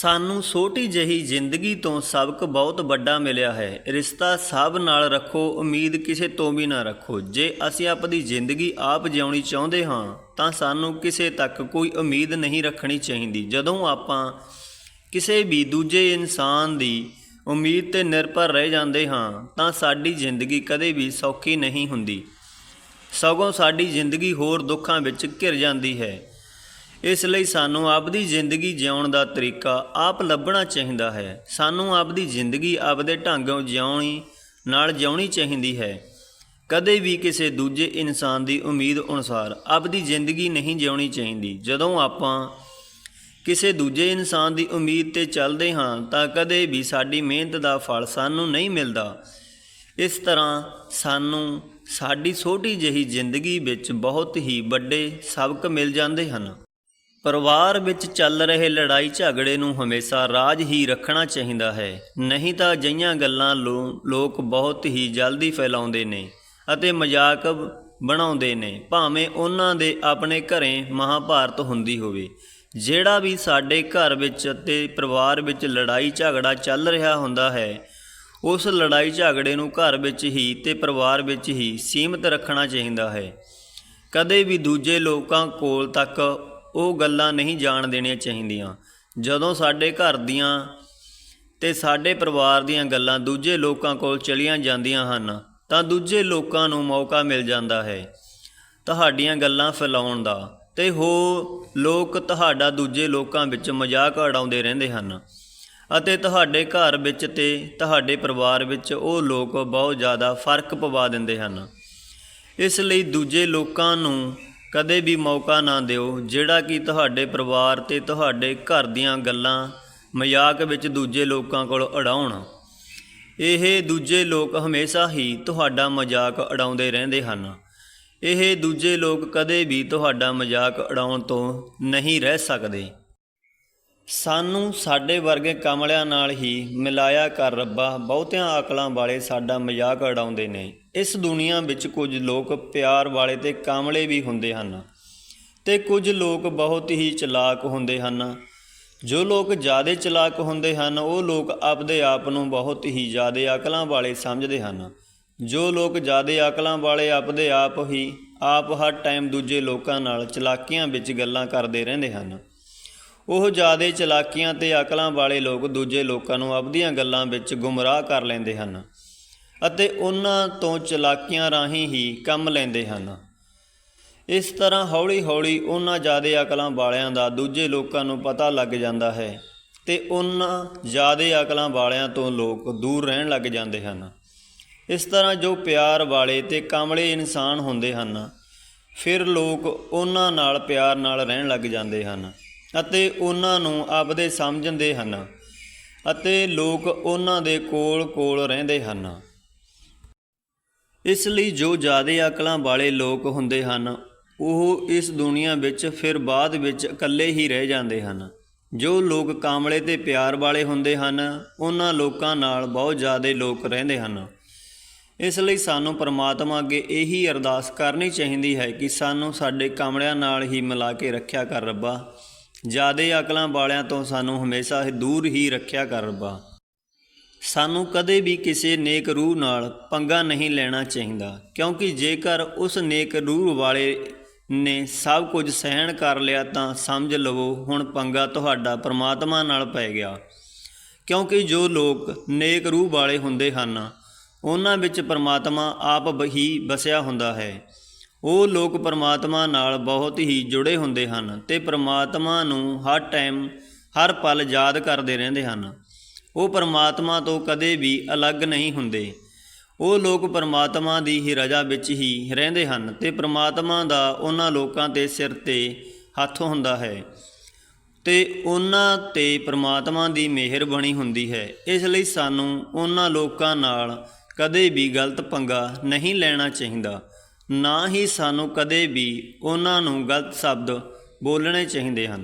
ਸਾਨੂੰ ਛੋਟੀ ਜਿਹੀ ਜ਼ਿੰਦਗੀ ਤੋਂ ਸਬਕ ਬਹੁਤ ਵੱਡਾ ਮਿਲਿਆ ਹੈ। ਰਿਸ਼ਤਾ ਸਭ ਨਾਲ ਰੱਖੋ, ਉਮੀਦ ਕਿਸੇ ਤੋਂ ਵੀ ਨਾ ਰੱਖੋ। ਜੇ ਅਸੀਂ ਆਪਣੀ ਜ਼ਿੰਦਗੀ ਆਪ ਜਿਉਣੀ ਚਾਹੁੰਦੇ ਹਾਂ, ਤਾਂ ਸਾਨੂੰ ਕਿਸੇ ਤੱਕ ਕੋਈ ਉਮੀਦ ਨਹੀਂ ਰੱਖਣੀ ਚਾਹੀਦੀ। ਜਦੋਂ ਆਪਾਂ ਕਿਸੇ ਵੀ ਦੂਜੇ ਇਨਸਾਨ ਦੀ ਉਮੀਦ ਤੇ ਨਿਰਭਰ ਰਹਿ ਜਾਂਦੇ ਹਾਂ, ਤਾਂ ਸਾਡੀ ਜ਼ਿੰਦਗੀ ਕਦੇ ਵੀ ਸੌਖੀ ਨਹੀਂ ਹੁੰਦੀ। ਸਗੋਂ ਸਾਡੀ ਜ਼ਿੰਦਗੀ ਹੋਰ ਦੁੱਖਾਂ ਵਿੱਚ ਘਿਰ ਜਾਂਦੀ ਹੈ। ਇਸ ਲਈ ਸਾਨੂੰ ਆਪਦੀ ਜ਼ਿੰਦਗੀ ਜਿਉਣ ਦਾ ਤਰੀਕਾ ਆਪ ਲੱਭਣਾ ਚਾਹੀਦਾ ਹੈ। ਸਾਨੂੰ ਆਪਦੀ ਜ਼ਿੰਦਗੀ ਆਪਦੇ ਢੰਗੋਂ ਜਿਉਣੀ, ਨਾਲ ਜਿਉਣੀ ਚਾਹੀਦੀ ਹੈ। ਕਦੇ ਵੀ ਕਿਸੇ ਦੂਜੇ ਇਨਸਾਨ ਦੀ ਉਮੀਦ ਅਨੁਸਾਰ ਆਪਦੀ ਜ਼ਿੰਦਗੀ ਨਹੀਂ ਜਿਉਣੀ ਚਾਹੀਦੀ। ਜਦੋਂ ਆਪਾਂ ਕਿਸੇ ਦੂਜੇ ਇਨਸਾਨ ਦੀ ਉਮੀਦ ਤੇ ਚੱਲਦੇ ਹਾਂ, ਤਾਂ ਕਦੇ ਵੀ ਸਾਡੀ ਮਿਹਨਤ ਦਾ ਫਲ ਸਾਨੂੰ ਨਹੀਂ ਮਿਲਦਾ। ਇਸ ਤਰ੍ਹਾਂ ਸਾਨੂੰ ਸਾਡੀ ਛੋਟੀ ਜਿਹੀ ਜ਼ਿੰਦਗੀ ਵਿੱਚ ਬਹੁਤ ਹੀ ਵੱਡੇ ਸਬਕ ਮਿਲ ਜਾਂਦੇ ਹਨ। ਪਰਿਵਾਰ ਵਿੱਚ ਚੱਲ ਰਹੇ ਲੜਾਈ ਝਗੜੇ ਨੂੰ ਹਮੇਸ਼ਾ ਰਾਜ ਹੀ ਰੱਖਣਾ ਚਾਹੀਦਾ ਹੈ। ਨਹੀਂ ਤਾਂ ਅਜਿਹੀਆਂ ਗੱਲਾਂ ਲੋਕ ਬਹੁਤ ਹੀ ਜਲਦੀ ਫੈਲਾਉਂਦੇ ਨੇ ਅਤੇ ਮਜ਼ਾਕ ਬਣਾਉਂਦੇ ਨੇ, ਭਾਵੇਂ ਉਹਨਾਂ ਦੇ ਆਪਣੇ ਘਰੇ ਮਹਾਭਾਰਤ ਹੁੰਦੀ ਹੋਵੇ। ਜਿਹੜਾ ਵੀ ਸਾਡੇ ਘਰ ਵਿੱਚ ਅਤੇ ਪਰਿਵਾਰ ਵਿੱਚ ਲੜਾਈ ਝਗੜਾ ਚੱਲ ਰਿਹਾ ਹੁੰਦਾ ਹੈ, ਉਸ ਲੜਾਈ ਝਗੜੇ ਨੂੰ ਘਰ ਵਿੱਚ ਹੀ ਤੇ ਪਰਿਵਾਰ ਵਿੱਚ ਹੀ ਸੀਮਿਤ ਰੱਖਣਾ ਚਾਹੀਦਾ ਹੈ। ਕਦੇ ਵੀ ਦੂਜੇ ਲੋਕਾਂ ਕੋਲ ਤੱਕ ਉਹ ਗੱਲਾਂ ਨਹੀਂ ਜਾਣ ਦੇਣੀਆਂ ਚਾਹੀਦੀਆਂ। ਜਦੋਂ ਸਾਡੇ ਘਰ ਦੀਆਂ ਤੇ ਸਾਡੇ ਪਰਿਵਾਰ ਦੀਆਂ ਗੱਲਾਂ ਦੂਜੇ ਲੋਕਾਂ ਕੋਲ ਚਲੀਆਂ ਜਾਂਦੀਆਂ ਹਨ, ਤਾਂ ਦੂਜੇ ਲੋਕਾਂ ਨੂੰ ਮੌਕਾ ਮਿਲ ਜਾਂਦਾ ਹੈ ਤੁਹਾਡੀਆਂ ਗੱਲਾਂ ਫੈਲਾਉਣ ਦਾ। ਤੇ ਹੋ ਲੋਕ ਤੁਹਾਡਾ ਦੂਜੇ ਲੋਕਾਂ ਵਿੱਚ ਮਜ਼ਾਕ ਉਡਾਉਂਦੇ ਰਹਿੰਦੇ ਹਨ ਅਤੇ ਤੁਹਾਡੇ ਘਰ ਵਿੱਚ ਤੇ ਤੁਹਾਡੇ ਪਰਿਵਾਰ ਵਿੱਚ ਉਹ ਲੋਕ ਬਹੁਤ ਜ਼ਿਆਦਾ ਫ਼ਰਕ ਪਵਾ ਦਿੰਦੇ ਹਨ। ਇਸ ਲਈ ਦੂਜੇ ਲੋਕਾਂ ਨੂੰ ਕਦੇ ਵੀ ਮੌਕਾ ਨਾ ਦਿਓ, ਜਿਹੜਾ ਕਿ ਤੁਹਾਡੇ ਪਰਿਵਾਰ ਤੇ ਤੁਹਾਡੇ ਘਰ ਦੀਆਂ ਗੱਲਾਂ ਮਜ਼ਾਕ ਵਿੱਚ ਦੂਜੇ ਲੋਕਾਂ ਕੋਲ ਉਡਾਉਣ। ਇਹ ਦੂਜੇ ਲੋਕ ਹਮੇਸ਼ਾ ਹੀ ਤੁਹਾਡਾ ਮਜ਼ਾਕ ਉਡਾਉਂਦੇ ਰਹਿੰਦੇ ਹਨ। ਇਹ ਦੂਜੇ ਲੋਕ ਕਦੇ ਵੀ ਤੁਹਾਡਾ ਮਜ਼ਾਕ ਉਡਾਉਣ ਤੋਂ ਨਹੀਂ ਰਹਿ ਸਕਦੇ। ਸਾਨੂੰ ਸਾਡੇ ਵਰਗੇ ਕਮਲਿਆਂ ਨਾਲ ਹੀ ਮਿਲਾਇਆ ਕਰ ਰੱਬਾ, ਬਹੁਤਿਆਂ ਅਕਲਾਂ ਵਾਲੇ ਸਾਡਾ ਮਜ਼ਾਕ ਉਡਾਉਂਦੇ ਨੇ। ਇਸ ਦੁਨੀਆ ਵਿੱਚ ਕੁਝ ਲੋਕ ਪਿਆਰ ਵਾਲੇ ਤੇ ਕਾਮਲੇ ਵੀ ਹੁੰਦੇ ਹਨ ਤੇ ਕੁਝ ਲੋਕ ਬਹੁਤ ਹੀ ਚਲਾਕ ਹੁੰਦੇ ਹਨ। ਜੋ ਲੋਕ ਜ਼ਿਆਦਾ ਚਲਾਕ ਹੁੰਦੇ ਹਨ, ਉਹ ਲੋਕ ਆਪਦੇ ਆਪ ਨੂੰ ਬਹੁਤ ਹੀ ਜ਼ਿਆਦਾ ਅਕਲਾਂ ਵਾਲੇ ਸਮਝਦੇ ਹਨ। ਜੋ ਲੋਕ ਜ਼ਿਆਦਾ ਅਕਲਾਂ ਵਾਲੇ ਆਪਦੇ ਆਪ ਹੀ ਆਪ ਹਰ ਟਾਈਮ ਦੂਜੇ ਲੋਕਾਂ ਨਾਲ ਚਲਾਕੀਆਂ ਵਿੱਚ ਗੱਲਾਂ ਕਰਦੇ ਰਹਿੰਦੇ ਹਨ। ਉਹ ਜ਼ਿਆਦੇ ਚਲਾਕੀਆਂ ਤੇ ਅਕਲਾਂ ਵਾਲੇ ਲੋਕ ਦੂਜੇ ਲੋਕਾਂ ਨੂੰ ਆਪਦੀਆਂ ਗੱਲਾਂ ਵਿੱਚ ਗੁੰਮਰਾਹ ਕਰ ਲੈਂਦੇ ਹਨ ਅਤੇ ਉਹਨਾਂ ਤੋਂ ਚਲਾਕੀਆਂ ਰਾਹੀਂ ਹੀ ਕੰਮ ਲੈਂਦੇ ਹਨ। ਇਸ ਤਰ੍ਹਾਂ ਹੌਲੀ-ਹੌਲੀ ਉਹਨਾਂ ਜ਼ਿਆਦਾ ਅਕਲਾਂ ਵਾਲਿਆਂ ਦਾ ਦੂਜੇ ਲੋਕਾਂ ਨੂੰ ਪਤਾ ਲੱਗ ਜਾਂਦਾ ਹੈ ਤੇ ਉਹਨਾਂ ਜ਼ਿਆਦਾ ਅਕਲਾਂ ਵਾਲਿਆਂ ਤੋਂ ਲੋਕ ਦੂਰ ਰਹਿਣ ਲੱਗ ਜਾਂਦੇ ਹਨ। ਇਸ ਤਰ੍ਹਾਂ ਜੋ ਪਿਆਰ ਵਾਲੇ ਤੇ ਕਮਲੇ ਇਨਸਾਨ ਹੁੰਦੇ ਹਨ, ਫਿਰ ਲੋਕ ਉਹਨਾਂ ਨਾਲ ਪਿਆਰ ਨਾਲ ਰਹਿਣ ਲੱਗ ਜਾਂਦੇ ਹਨ। ਅਤੇ ਉਹਨਾਂ ਨੂੰ ਆਪਦੇ ਸਮਝਦੇ ਹਨ ਅਤੇ ਲੋਕ ਉਹਨਾਂ ਦੇ ਕੋਲ-ਕੋਲ ਰਹਿੰਦੇ ਹਨ। ਇਸ ਲਈ ਜੋ ਜ਼ਿਆਦਾ ਅਕਲਾਂ ਵਾਲੇ ਲੋਕ ਹੁੰਦੇ ਹਨ, ਉਹ ਇਸ ਦੁਨੀਆ ਵਿੱਚ ਫਿਰ ਬਾਅਦ ਵਿੱਚ ਇਕੱਲੇ ਹੀ ਰਹਿ ਜਾਂਦੇ ਹਨ। ਜੋ ਲੋਕ ਕਾਮਲੇ ਤੇ ਪਿਆਰ ਵਾਲੇ ਹੁੰਦੇ ਹਨ, ਉਹਨਾਂ ਲੋਕਾਂ ਨਾਲ ਬਹੁਤ ਜ਼ਿਆਦਾ ਲੋਕ ਰਹਿੰਦੇ ਹਨ। ਇਸ ਲਈ ਸਾਨੂੰ ਪਰਮਾਤਮਾ ਅੱਗੇ ਇਹੀ ਅਰਦਾਸ ਕਰਨੀ ਚਾਹੀਦੀ ਹੈ ਕਿ ਸਾਨੂੰ ਸਾਡੇ ਕਾਮਲਿਆਂ ਨਾਲ ਹੀ ਮਿਲਾ ਕੇ ਰੱਖਿਆ ਕਰ ਰੱਬਾ। ਜ਼ਿਆਦੇ ਅਕਲਾਂ ਵਾਲਿਆਂ ਤੋਂ ਸਾਨੂੰ ਹਮੇਸ਼ਾ ਹੀ ਦੂਰ ਹੀ ਰੱਖਿਆ ਕਰ ਰੱਬਾ। ਸਾਨੂੰ ਕਦੇ ਵੀ ਕਿਸੇ ਨੇਕ ਰੂਹ ਨਾਲ ਪੰਗਾ ਨਹੀਂ ਲੈਣਾ ਚਾਹੀਦਾ, ਕਿਉਂਕਿ ਜੇਕਰ ਉਸ ਨੇਕ ਰੂਹ ਵਾਲੇ ਨੇ ਸਭ ਕੁਝ ਸਹਿਣ ਕਰ ਲਿਆ ਤਾਂ ਸਮਝ ਲਵੋ ਹੁਣ ਪੰਗਾ ਤੁਹਾਡਾ ਪ੍ਰਮਾਤਮਾ ਨਾਲ ਪੈ ਗਿਆ। ਕਿਉਂਕਿ ਜੋ ਲੋਕ ਨੇਕ ਰੂਹ ਵਾਲੇ ਹੁੰਦੇ ਹਨ, ਉਹਨਾਂ ਵਿੱਚ ਪ੍ਰਮਾਤਮਾ ਆਪ ਬ- ਹੀ ਵਸਿਆ ਹੁੰਦਾ ਹੈ। ਉਹ ਲੋਕ ਪਰਮਾਤਮਾ ਨਾਲ ਬਹੁਤ ਹੀ ਜੁੜੇ ਹੁੰਦੇ ਹਨ ਤੇ ਪਰਮਾਤਮਾ ਨੂੰ ਹਰ ਟਾਈਮ ਹਰ ਪਲ ਯਾਦ ਕਰਦੇ ਰਹਿੰਦੇ ਹਨ। ਉਹ ਪਰਮਾਤਮਾ ਤੋਂ ਕਦੇ ਵੀ ਅਲੱਗ ਨਹੀਂ ਹੁੰਦੇ। ਉਹ ਲੋਕ ਪਰਮਾਤਮਾ ਦੀ ਹੀ ਰਜ਼ਾ ਵਿੱਚ ਹੀ ਰਹਿੰਦੇ ਹਨ ਤੇ ਪਰਮਾਤਮਾ ਦਾ ਉਹਨਾਂ ਲੋਕਾਂ ਤੇ ਸਿਰ ਤੇ ਹੱਥ ਹੁੰਦਾ ਹੈ ਤੇ ਉਹਨਾਂ ਤੇ ਪਰਮਾਤਮਾ ਦੀ ਮਿਹਰ ਬਣੀ ਹੁੰਦੀ ਹੈ। ਇਸ ਲਈ ਸਾਨੂੰ ਉਹਨਾਂ ਲੋਕਾਂ ਨਾਲ ਕਦੇ ਵੀ ਗਲਤ ਪੰਗਾ ਨਹੀਂ ਲੈਣਾ ਚਾਹੀਦਾ। ਨਾ ਹੀ ਸਾਨੂੰ ਕਦੇ ਵੀ ਉਹਨਾਂ ਨੂੰ ਗਲਤ ਸ਼ਬਦ ਬੋਲਣੇ ਚਾਹੀਦੇ ਹਨ।